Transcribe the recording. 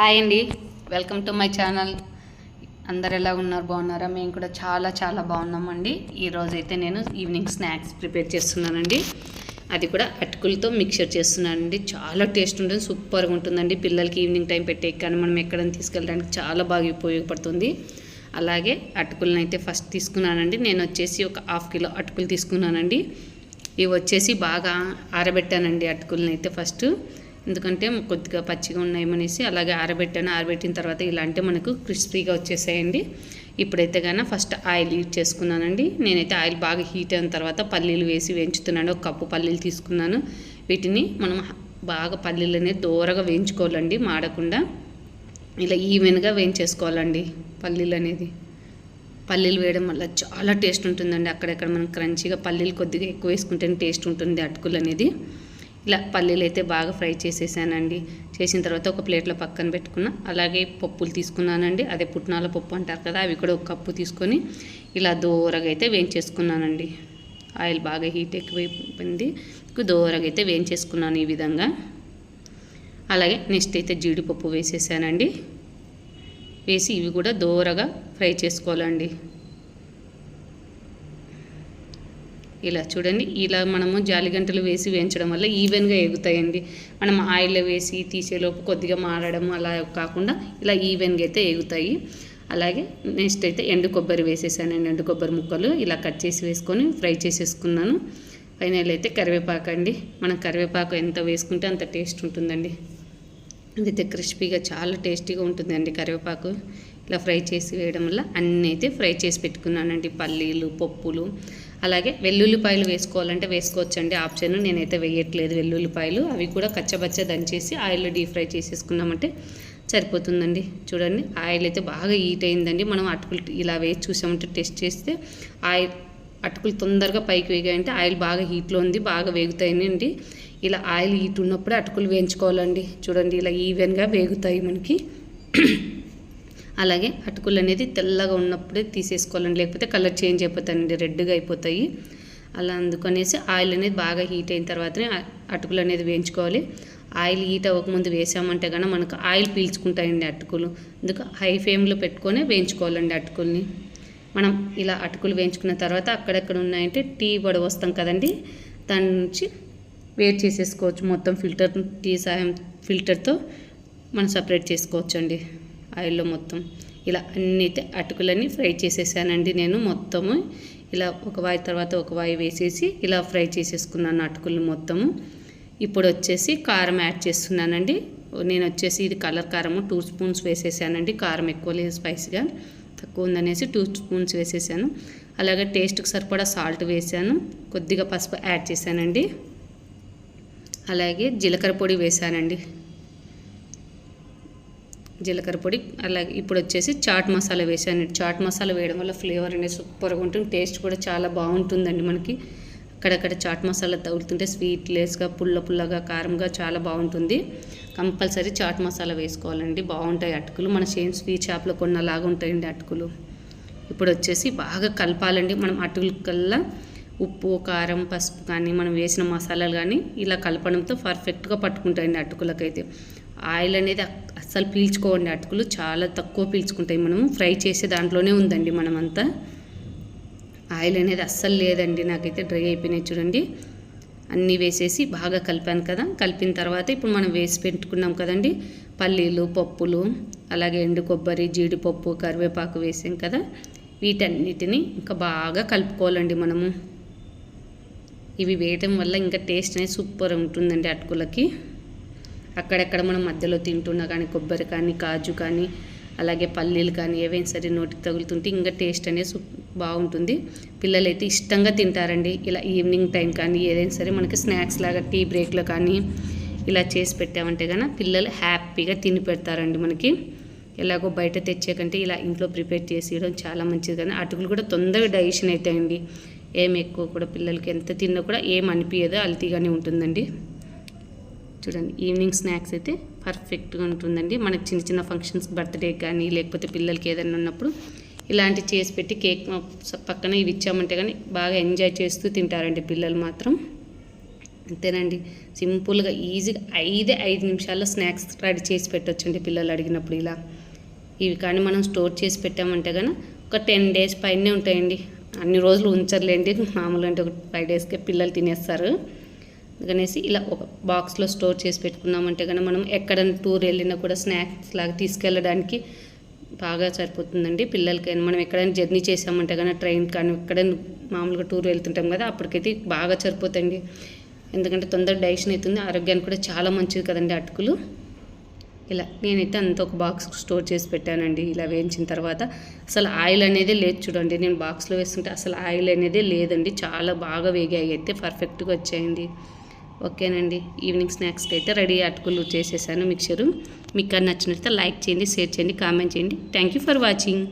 Hi అండి. Welcome to my channel. అందరు ఎలా ఉన్నారు? బాగున్నారా? మేము కూడా చాలా చాలా బాగున్నామండి. ఈరోజు అయితే నేను ఈవినింగ్ స్నాక్స్ ప్రిపేర్ చేస్తున్నానండి. అది కూడా అటుకులతో మిక్చర్ చేస్తున్నానండి. చాలా టేస్ట్ ఉంటుంది సూపర్గా ఉంటుందండి. పిల్లలకి ఈవినింగ్ టైం పెట్టే కానీ మనం ఎక్కడైనా తీసుకెళ్ళడానికి చాలా బాగా ఉపయోగపడుతుంది. అలాగే అటుకులను అయితే ఫస్ట్ తీసుకున్నానండి. నేను వచ్చేసి ఒక హాఫ్ కిలో అటుకులు తీసుకున్నానండి. ఇవి వచ్చేసి బాగా ఆరబెట్టానండి అటుకులను అయితే ఫస్ట్. ఎందుకంటే కొద్దిగా పచ్చిగా ఉన్నాయమనేసి అలాగే ఆరబెట్టాను. ఆరబెట్టిన తర్వాత ఇలా అంటే మనకు క్రిస్పీగా వచ్చేసాయండి. ఇప్పుడైతే కానీ ఫస్ట్ ఆయిల్ యూజ్ చేసుకున్నానండి. నేనైతే ఆయిల్ బాగా హీట్ అయిన తర్వాత పల్లీలు వేసి వేయించుతున్నాను. ఒక కప్పు పల్లీలు తీసుకున్నాను. వీటిని మనం బాగా పల్లీలు అనేది దూరగా వేయించుకోవాలండి మాడకుండా. ఇలా ఈవెన్గా వేయించేసుకోవాలండి పల్లీలు అనేది పల్లీలు వేయడం వల్ల చాలా టేస్ట్ ఉంటుందండి. అక్కడక్కడ మనం క్రంచీగా పల్లీలు కొద్దిగా ఎక్కువ వేసుకుంటేనే టేస్ట్ ఉంటుంది అటుకులు అనేది ఇలా పల్లీలు అయితే బాగా ఫ్రై చేసేసానండి. చేసిన తర్వాత ఒక ప్లేట్లో పక్కన పెట్టుకున్న. అలాగే పప్పులు తీసుకున్నానండి. అదే పుట్నాల పప్పు అంటారు కదా అవి కూడా ఒక కప్పు తీసుకొని ఇలా దూరగా అయితే వేయించేసుకున్నానండి. ఆయిల్ బాగా హీట్ ఎక్కువైపోయింది. దూరగా అయితే వేయించేసుకున్నాను ఈ విధంగా. అలాగే నెక్స్ట్ అయితే జీడిపప్పు వేసేసానండి. వేసి ఇవి కూడా దూరగా ఫ్రై చేసుకోవాలండి. ఇలా చూడండి ఇలా మనము జాలిగంటలు వేసి వేయించడం వల్ల ఈవెన్గా ఎగుతాయండి. మనం ఆయిల్లో వేసి తీసేలోపు కొద్దిగా మారడం అలా కాకుండా ఇలా ఈవెన్గా అయితే ఎగుతాయి. అలాగే నెక్స్ట్ అయితే ఎండు కొబ్బరి వేసేసానండి ఎండు కొబ్బరి ముక్కలు. ఇలా కట్ చేసి వేసుకొని ఫ్రై చేసేసుకున్నాను. ఫైనల్ అయితే కరివేపాకు అండి. మనం కరివేపాకు ఎంత వేసుకుంటే అంత టేస్ట్ ఉంటుందండి. అదైతే క్రిస్పీగా చాలా టేస్టీగా ఉంటుందండి కరివేపాకు. ఇలా ఫ్రై చేసి వేయడం వల్ల అన్నీ అయితే ఫ్రై చేసి పెట్టుకున్నానండి. పల్లీలు పప్పులు అలాగే వెల్లుల్లిపాయలు వేసుకోవాలంటే వేసుకోవచ్చండి. ఆప్షన్ నేనైతే వేయట్లేదు వెల్లుల్లిపాయలు. అవి కూడా కచ్చబచ్చ దంచేసి ఆయిల్లో డీప్ ఫ్రై చేసేసుకున్నామంటే సరిపోతుందండి. చూడండి ఆయిల్ అయితే బాగా హీట్ అయిందండి. మనం అటుకులు ఇలా వేసి చూసామంటే టెస్ట్ చేస్తే ఆయిల్ అటుకులు తొందరగా పైకి వేగాయంటే ఆయిల్ బాగా హీట్లో ఉంది బాగా వేగుతాయండి. ఇలా ఆయిల్ హీట్ ఉన్నప్పుడే అటుకులు వేయించుకోవాలండి. చూడండి ఇలా ఈవెన్గా వేగుతాయి మనకి. అలాగే అటుకులు అనేది తెల్లగా ఉన్నప్పుడే తీసేసుకోవాలండి. లేకపోతే కలర్ చేంజ్ అయిపోతాయండి రెడ్గా అయిపోతాయి. అలా అందుకనేసి ఆయిల్ అనేది బాగా హీట్ అయిన తర్వాతనే అటుకులు అనేది వేయించుకోవాలి. ఆయిల్ హీట్ అవ్వకముందు వేసామంటే కనుక మనకు ఆయిల్ పీల్చుకుంటాయండి అటుకులు. అందుకు హై ఫ్లేమ్లో పెట్టుకొని వేయించుకోవాలండి అటుకుల్ని. మనం ఇలా అటుకులు వేయించుకున్న తర్వాత అక్కడెక్కడ ఉన్నాయంటే టీ పొడి వస్తాం కదండి దాని నుంచి వేడి చేసేసుకోవచ్చు. మొత్తం ఫిల్టర్ టీ సాయం ఫిల్టర్తో మనం సపరేట్ చేసుకోవచ్చు అండి ఆయిల్లో మొత్తం ఇలా అన్ని అయితే అటుకులన్నీ ఫ్రై చేసేసానండి నేను మొత్తము. ఇలా ఒక వాయి తర్వాత ఒక వాయి వేసేసి ఇలా ఫ్రై చేసేసుకున్నాను అటుకులు మొత్తము. ఇప్పుడు వచ్చేసి కారం యాడ్ చేస్తున్నానండి. నేను వచ్చేసి ఇది కలర్ కారము టూ స్పూన్స్ వేసేసానండి. కారం ఎక్కువ లేదు స్పైసీగా. తక్కువ ఉందనేసి టూ స్పూన్స్ వేసేసాను. అలాగే టేస్ట్కి సరిపడా సాల్ట్ వేసాను. కొద్దిగా పసుపు యాడ్ చేశానండి. అలాగే జీలకర్ర పొడి వేసానండి. జీలకర్ర పొడి అలాగే ఇప్పుడు వచ్చేసి చాట్ మసాలా వేసాను చాట్ మసాలా వేయడం వల్ల ఫ్లేవర్ అనేది సూపర్గా ఉంటుంది. టేస్ట్ కూడా చాలా బాగుంటుందండి మనకి. అక్కడక్కడ చాట్ మసాలా తగులుతుంటే స్వీట్లెస్గా పుల్ల పుల్లగా కారంగా చాలా బాగుంటుంది. కంపల్సరీ చాట్ మసాలా వేసుకోవాలండి. బాగుంటాయి అటుకులు. మన సేమ్ స్వీట్ షాప్లో కొన్నలాగా ఉంటాయండి అటుకులు. ఇప్పుడు వచ్చేసి బాగా కలపాలండి. మనం అటుకుల కల్లా ఉప్పు కారం పసుపు కానీ మనం వేసిన మసాలాలు కానీ ఇలా కలపడంతో పర్ఫెక్ట్గా పట్టుకుంటాయండి అటుకులకైతే. ఆయిల్ అనేది అసలు పీల్చుకోండి అటుకులు చాలా తక్కువ పీల్చుకుంటాయి. మనము ఫ్రై చేసే దాంట్లోనే ఉందండి మనమంతా. ఆయిల్ అనేది అస్సలు లేదండి నాకైతే డ్రై అయిపోయినాయి చూడండి. అన్నీ వేసేసి బాగా కలిపాను కదా. కలిపిన తర్వాత ఇప్పుడు మనం వేసి పెట్టుకున్నాం కదండి. పల్లీలు పప్పులు అలాగే ఎండు కొబ్బరి జీడిపప్పు కరివేపాకు వేసాం కదా. వీటన్నిటిని ఇంకా బాగా కలుపుకోవాలండి మనము. ఇవి వేయటం వల్ల ఇంకా టేస్ట్ అనేది సూపర్ ఉంటుందండి అటుకులకి. అక్కడెక్కడ మనం మధ్యలో తింటున్నా కానీ కొబ్బరి కానీ కాజు కానీ అలాగే పల్లీలు కానీ ఏవైనా సరే నోటికి తగులుతుంటే ఇంకా టేస్ట్ అనేది బాగుంటుంది. పిల్లలైతే ఇష్టంగా తింటారండి. ఇలా ఈవినింగ్ టైం కానీ ఏదైనా సరే మనకి స్నాక్స్ లాగా టీ బ్రేక్లో కానీ ఇలా చేసి పెట్టామంటే కానీ పిల్లలు హ్యాపీగా తిని పెడతారండి మనకి. ఎలాగో బయట తెచ్చే కంటే ఇలా ఇంట్లో ప్రిపేర్ చేసి ఇవ్వడం చాలా మంచిది కానీ అటుకులు కూడా తొందరగా డైజెషన్ అవుతాయండి. ఏం ఎక్కువ కూడా పిల్లలకి ఎంత తిన్నా కూడా ఏం అనిపించదు అల్తీగానే ఉంటుందండి. చూడండి ఈవినింగ్ స్నాక్స్ అయితే పర్ఫెక్ట్గా ఉంటుందండి. మనకి చిన్న చిన్న ఫంక్షన్స్ బర్త్డే కానీ లేకపోతే పిల్లలకి ఏదైనా ఉన్నప్పుడు ఇలాంటి చేసి పెట్టి కేక్ పక్కన ఇవి ఇచ్చామంటే కానీ బాగా ఎంజాయ్ చేస్తూ తింటారండి పిల్లలు మాత్రం. అంతేనండి. సింపుల్గా ఈజీగా ఐదే ఐదు నిమిషాల్లో స్నాక్స్ రెడీ చేసి పెట్టొచ్చండి పిల్లలు అడిగినప్పుడు ఇలా. ఇవి కానీ మనం స్టోర్ చేసి పెట్టామంటే కానీ ఒక టెన్ డేస్ పైనే ఉంటాయండి. అన్ని రోజులు ఉంచర్లేండి. మామూలు అంటే ఒక ఫైవ్ డేస్కే పిల్లలు తినేస్తారు. అందుకనేసి ఇలా ఒక బాక్స్లో స్టోర్ చేసి పెట్టుకున్నామంటే కానీ మనం ఎక్కడైనా టూర్ వెళ్ళినా కూడా స్నాక్స్ లాగా తీసుకెళ్ళడానికి బాగా సరిపోతుందండి. పిల్లలకైనా మనం ఎక్కడైనా జర్నీ చేసామంటే కానీ ట్రైన్ కానీ ఎక్కడైనా మామూలుగా టూర్ వెళ్తుంటాం కదా అప్పటికైతే బాగా సరిపోతుంది ఎందుకంటే తొందరగా డైజెషన్ అవుతుంది ఆరోగ్యానికి కూడా చాలా మంచిది కదండి అటుకులు. ఇలా నేనైతే అంత ఒక బాక్స్ స్టోర్ చేసి పెట్టానండి. ఇలా వేయించిన తర్వాత అసలు ఆయిల్ అనేది లేదు చూడండి నేను బాక్స్లో వేస్తుంటే అసలు ఆయిల్ అనేది లేదండి. చాలా బాగా వేగాయి అయితే పర్ఫెక్ట్గా వచ్చాయండి. ఓకేనండి. ఈవినింగ్ స్నాక్స్కి అయితే రెడీ అటుకులు చేసేసాను మిక్చరు మీకు నచ్చినట్లయితే లైక్ చేయండి షేర్ చేయండి కామెంట్ చేయండి. Thank you for watching.